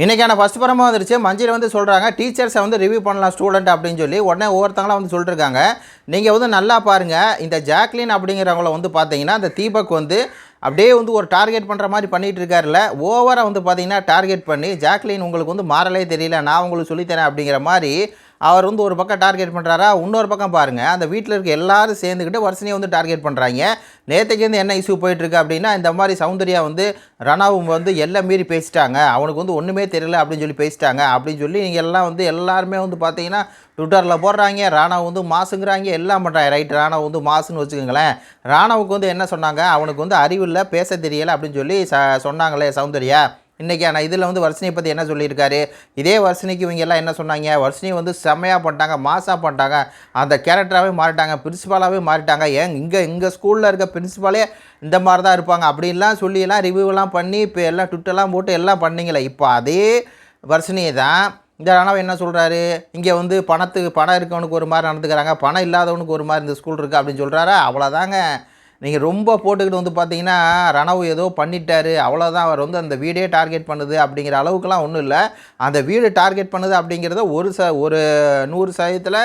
இன்றைக்கான ஃபஸ்ட் படமாக வந்துருச்சு. மஞ்சள் வந்து சொல்கிறாங்க டீச்சர்ஸை வந்து ரிவ்யூ பண்ணலாம் ஸ்டூடெண்ட் அப்படின்னு சொல்லி. உடனே ஒவ்வொருத்தங்களாம் வந்து சொல்லிட்டுருக்காங்க நீங்கள் வந்து நல்லா பாருங்கள் இந்த ஜாக்லின் அப்படிங்கிறவங்கள வந்து பார்த்தீங்கன்னா இந்த தீபக் வந்து அப்படியே வந்து ஒரு டார்கெட் பண்ணுற மாதிரி பண்ணிகிட்டு இருக்காருல ஓவராக வந்து பார்த்தீங்கன்னா டார்கெட் பண்ணி ஜாக்லின் உங்களுக்கு வந்து மாறலே தெரியல. நான் உங்களுக்கு சொல்லித்தரேன் அப்படிங்கிற மாதிரி அவர் வந்து ஒரு பக்கம் டார்கெட் பண்ணுறாரா இன்னொரு பக்கம் பாருங்கள் அந்த வீட்டில் இருக்க எல்லாரும் சேர்ந்துக்கிட்டு வருஷனையும் வந்து டார்கெட் பண்ணுறாங்க நேற்றுக்கு வந்து என்ன இஷ்யூ போயிட்டுருக்கு அப்படின்னா இந்த மாதிரி சௌந்தர்யா வந்து ரணாவும் வந்து எல்லாம் மீறி பேசிட்டாங்க. அவனுக்கு வந்து ஒன்றுமே தெரியல அப்படின்னு சொல்லி பேசிட்டாங்க. அப்படின்னு சொல்லி நீங்கள் எல்லாம் வந்து எல்லாருமே வந்து பார்த்தீங்கன்னா ட்விட்டரில் போடுறாங்க. ராணாவை வந்து மாசுங்கிறாங்க. எல்லாம் பண்ணுறாங்க ரைட் ராணாவை வந்து மாசுன்னு வச்சுக்கோங்களேன். ராணாவுக்கு வந்து என்ன சொன்னாங்க? அவனுக்கு வந்து அறிவில்லை பேச தெரியலை அப்படின்னு சொல்லி ச சொன்னாங்களே சௌந்தர்யா. இன்றைக்கி ஆனால் இதில் வந்து வர்ஷினியை பற்றி என்ன சொல்லியிருக்காரு? இதே வர்ஷினிக்கு இவங்க எல்லாம் என்ன சொன்னாங்க? வர்ஷினி வந்து செம்மையாக பண்ணிட்டாங்க மாசாக பண்ணிட்டாங்க. அந்த கேரக்டராகவே மாறிட்டாங்க பிரின்ஸிபாலாகவே மாறிட்டாங்க. ஏன் இங்கே இங்கே ஸ்கூலில் இருக்க பிரின்ஸிபாலே இந்த மாதிரி தான் இருப்பாங்க அப்படின்லாம் சொல்லியெல்லாம் ரிவ்யூலாம் பண்ணி இப்போ எல்லாம் ட்விட்டர்லாம் போட்டு எல்லாம் பண்ணிங்களே இப்போ அதே வர்ஷினியை தான் இந்த ரணவ் என்ன சொல்கிறாரு இங்கே வந்து பணத்துக்கு பணம் இருக்கவனுக்கு ஒரு மாதிரி நடந்துக்கிறாங்க பணம் இல்லாதவனுக்கு ஒரு மாதிரி இந்த ஸ்கூல் இருக்குது அப்படின்னு சொல்கிறாரா அவ்வளோதாங்க நீங்கள் ரொம்ப போட்டுக்கிட்டு வந்து பார்த்தீங்கன்னா ரணவு ஏதோ பண்ணிட்டாரு அவ்வளோதான் அவர் வந்து அந்த வீடே டார்கெட் பண்ணுது அப்படிங்கிற அளவுக்குலாம் ஒன்றும் இல்லை. அந்த வீடு டார்கெட் பண்ணுது அப்படிங்கிறத ஒரு ச ஒரு நூறு சதவீதத்தில்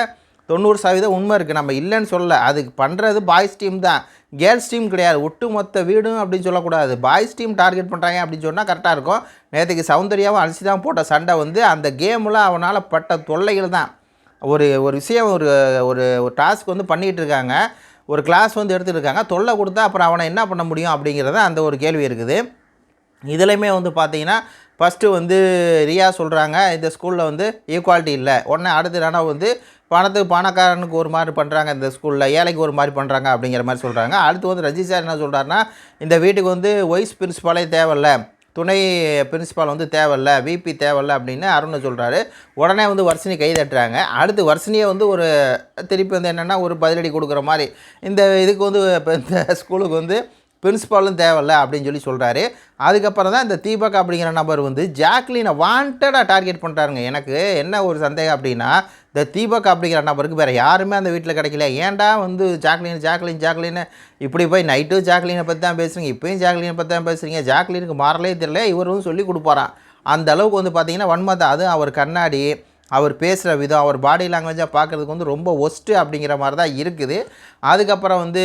தொண்ணூறு சதவீதம் உண்மை இருக்குது நம்ம இல்லைன்னு சொல்லலை. அதுக்கு பண்ணுறது பாய்ஸ் டீம் தான். கேர்ள்ஸ் டீம் கிடையாது. ஒட்டுமொத்த வீடும் அப்படின்னு சொல்லக்கூடாது. பாய்ஸ் டீம் டார்கெட் பண்ணுறாங்க அப்படின்னு சொன்னால் கரெக்டாக இருக்கும். நேற்றுக்கு சௌந்தர்யாவும் அரிசி தான் போட்ட சண்டை வந்து அந்த கேமில் அவனால் பட்ட தொல்லைகள் தான். ஒரு ஒரு விஷயம் ஒரு ஒரு டாஸ்க் வந்து பண்ணிகிட்டு இருக்காங்க. ஒரு கிளாஸ் வந்து எடுத்துகிட்டு இருக்காங்க தொல்லை கொடுத்தா அப்புறம் அவனை என்ன பண்ண முடியும் அப்படிங்கிறத அந்த ஒரு கேள்வி இருக்குது. இதுலையுமே வந்து பார்த்தீங்கன்னா ஃபஸ்ட்டு வந்து ரியா சொல்கிறாங்க இந்த ஸ்கூலில் வந்து ஈக்குவாலிட்டி இல்லை. உடனே அடுத்த இடம் வந்து பணத்துக்கு பணக்காரனுக்கு ஒரு மாதிரி பண்ணுறாங்க இந்த ஸ்கூலில் ஏழைக்கு ஒரு மாதிரி பண்ணுறாங்க அப்படிங்கிற மாதிரி சொல்கிறாங்க அடுத்து வந்து ரஜி சார் என்ன சொல்கிறாருன்னா இந்த வீட்டுக்கு வந்து ஒய்ஸ் பிரின்ஸிபாலே தேவையில்லை. துணை பிரின்ஸிபால் வந்து தேவையில்ல விபி தேவையில்ல அப்படின்னு அருண் சொல்கிறாரு உடனே வந்து வர்ஷினி கை தட்டுறாங்க. அடுத்து வர்ஷினியை வந்து ஒரு திருப்பி வந்து என்னென்னா ஒரு பதிலடி கொடுக்குற மாதிரி. இந்த இதுக்கு வந்து இப்போ இந்த ஸ்கூலுக்கு வந்து பிரின்ஸிபாலும் தேவையில்ல அப்படின்னு சொல்லி சொல்கிறாரு அதுக்கப்புறம் தான் இந்த தீபக் அப்படிங்கிற நபர் வந்து ஜாக்லினை வாண்டடாக டார்கெட் பண்ணுறாருங்க எனக்கு என்ன ஒரு சந்தேகம் அப்படின்னா இந்த தீபக் அப்படிங்கிற நபருக்கு வேறு யாருமே அந்த வீட்டில் கிடைக்கல. ஏன்டா வந்து ஜாக்லின் ஜாக்லின் ஜாக்லின் இப்படி போய் நைட்டும் ஜாக்லினை பற்றி தான் பேசுகிறீங்க இப்போயும் ஜாக்லினை பற்றி தான் பேசுகிறீங்க ஜாக்லினுக்கு மாறலே தெரியல. இவரும் சொல்லி கொடுப்பாரான் அந்த அளவுக்கு வந்து பார்த்தீங்கன்னா வன்மத்தை. அது அவர் கண்ணாடி அவர் பேசுகிற விதம் அவர் பாடி லாங்குவேஜாக பார்க்குறதுக்கு வந்து ரொம்ப ஒஸ்ட்டு அப்படிங்கிற மாதிரி தான் இருக்குது. அதுக்கப்புறம் வந்து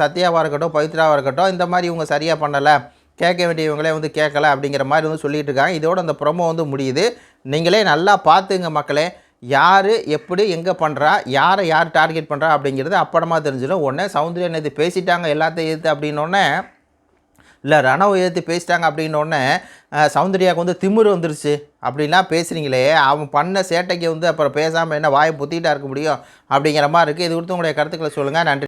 சத்யாவாக இருக்கட்டும் பவித்ராவாக இருக்கட்டும் இந்த மாதிரி இவங்க சரியாக பண்ணலை கேட்க வேண்டியவங்களே வந்து கேட்கல அப்படிங்கிற மாதிரி வந்து சொல்லிகிட்டு இருக்காங்க. இதோட அந்த ப்ரொமோ வந்து முடியுது. நீங்களே நல்லா பார்த்துங்க மக்களே யார் எப்படி எங்கே பண்ணுறா யாரை யார் டார்கெட் பண்ணுறா அப்படிங்கிறது அப்புறமா தெரிஞ்சிடும். உடனே சௌந்தர்யா நேற்று பேசிட்டாங்க எல்லாத்தையும் எதிர்த்து அப்படின்னோடனே இல்லை ரணவை ஏற்றி பேசிட்டாங்க அப்படின்னோடனே சௌந்தர்யாவுக்கு வந்து திமிர் வந்துருச்சு. அப்படின்லாம் பேசுகிறீங்களே அவன் பண்ண சேட்டைக்கு வந்து அப்புறம் பேசாமல் என்ன வாயை புத்திட்டா இருக்க முடியும் அப்படிங்கிற மாதிரி இருக்குது இது கொடுத்து உங்களுடைய கருத்துக்களை சொல்லுங்கள் நன்றி.